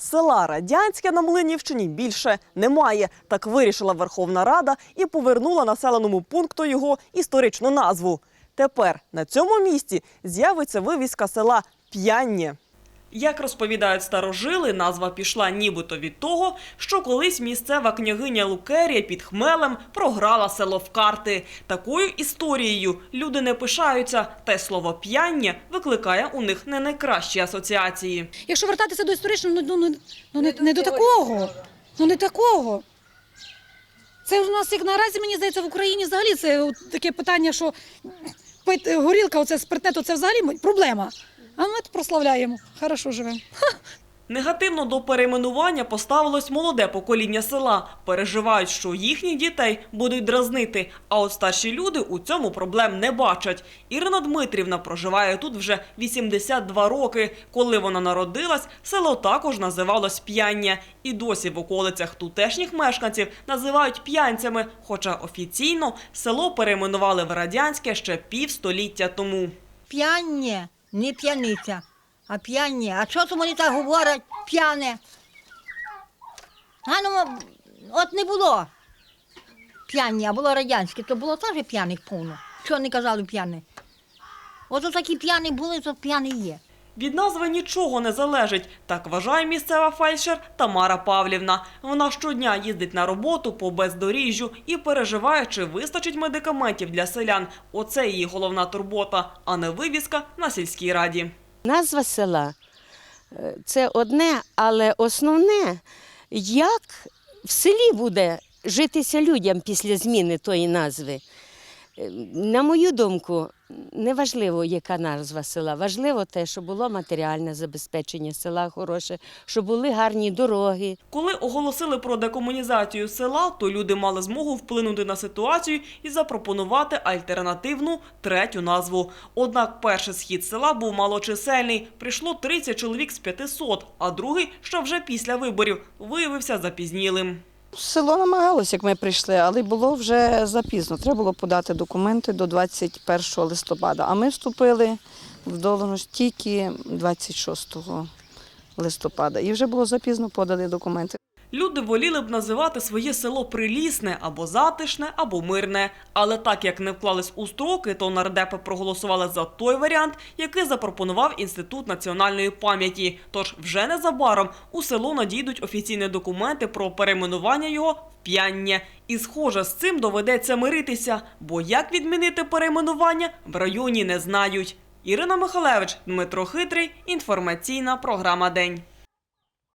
Села Радянське на Млинівщині більше немає. Так вирішила Верховна Рада і повернула населеному пункту його історичну назву. Тепер на цьому місці з'явиться вивіска села П'яннє. Як розповідають старожили, назва пішла нібито від того, що колись місцева княгиня Лукерія під хмелем програла село в карти. Такою історією люди не пишаються, та й слово п'яння викликає у них не найкращі асоціації. Якщо вертатися до історичного, ну, ну, ну не, не до такого. Ну не такого. Це у нас як наразі, мені здається, в Україні взагалі це таке питання, що горілка, оце спиртне, то це взагалі проблема. А ми прославляємо. Хорошо живемо. Негативно до перейменування поставилось молоде покоління села. Переживають, що їхніх дітей будуть дразнити. А от старші люди у цьому проблем не бачать. Ірина Дмитрівна проживає тут вже 82 роки. Коли вона народилась, село також називалось П'яння. І досі в околицях тутешніх мешканців називають п'янцями. Хоча офіційно село перейменували в радянське ще півстоліття тому. П'янє, не п'яниця, а п'яні. А що то вони так говорять? П'яне. А ну, от не було п'яні, а було радянське, то було теж п'яних повно. Що не казали п'яні? От такі п'яні були, то п'яні є. Від назви нічого не залежить, так вважає місцева фельдшер Тамара Павлівна. Вона щодня їздить на роботу по бездоріжжю і переживає, чи вистачить медикаментів для селян. Оце її головна турбота, а не вивіска на сільській раді. Назва села е, це одне, але основне, як в селі буде житися людям після зміни тої назви. Е, На мою думку, не важливо, яка назва села. Важливо те, що було матеріальне забезпечення села хороше, що були гарні дороги. Коли оголосили про декомунізацію села, то люди мали змогу вплинути на ситуацію і запропонувати альтернативну третю назву. Однак перший схід села був малочисельний. Прийшло 30 чоловік з 500, а другий, що вже після виборів, виявився запізнілим. Село намагалося, як ми прийшли, але було вже запізно. Треба було подати документи до 21 листопада. А ми вступили в должність тільки 26 листопада. І вже було запізно подали документи. Люди воліли б називати своє село Прилісне або затишне, або мирне. Але так як не вклались у строки, то нардепи проголосували за той варіант, який запропонував Інститут національної пам'яті. Тож вже незабаром у село надійдуть офіційні документи про перейменування його в п'яння. І схоже, з цим доведеться миритися, бо як відмінити перейменування в районі не знають. Ірина Михалевич, Дмитро Хитрий, інформаційна програма День.